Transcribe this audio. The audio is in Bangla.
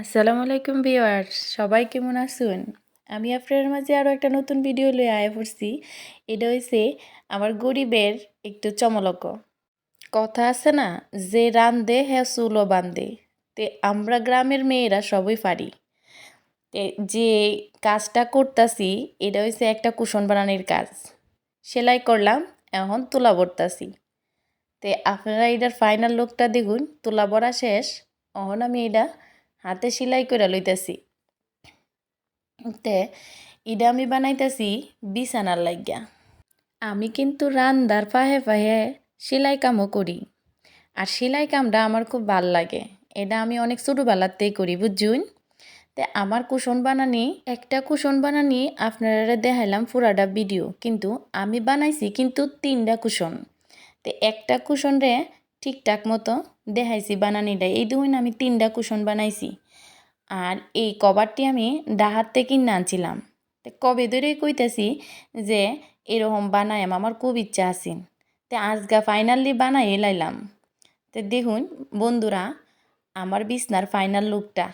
আসসালামু আলাইকুম ভিওয়ার্স সবাই কেমন আছেন? আমি আপনার মাঝে আরও একটা নতুন ভিডিও লয়ে আয় পড়ছি। এটা হয়েছে আমার গরিবের একটু চমলক। কথা আছে না, যে রান্ধে হ্যাঁ চুলো বান্ধে তে আমরা গ্রামের মেয়েরা সবই পারি। তে যে কাজটা করতাছি, এটা হয়েছে একটা কুশন বানানোর কাজ। সেলাই করলাম, এখন তুলা বড়তাছি তে আপনারা এটার ফাইনাল লুকটা দেখুন, তুলা বড়া শেষ, এখন আমি এটা হাতে সেলাই করে লইতেছি। তে ইটা আমি বানাইতেছি বিছানার লাগিয়া আমি কিন্তু রান্দার পাহে পাহে সেলাই কামও করি। আর সেলাই কামটা আমার খুব ভালো লাগে। এটা আমি অনেক ছোটোবেলাতেই করি বুঝুন তে, আমার কুশন বানানি, একটা কুশন বানানি আপনারা দেখাইলাম পুরাটা ভিডিও। কিন্তু আমি বানাইছি কিন্তু তিনটা কুশন। তে, একটা কুশন রে ঠিকঠাক মতো দেখাইছি বানানিটা এই দুই আমি তিনটা কুশন বানাইছি। আর এই কভারটি আমি ডাহাত থেকে কিনে আনছিলাম। তো কবে ধরেই কইতেছি যে এরকম বানায়াম আমার খুব ইচ্ছা আছে। তো আজগা ফাইনালি বানাই লাইলাম। তো দেখুন বন্ধুরা, আমার বিছনার ফাইনাল লুকটা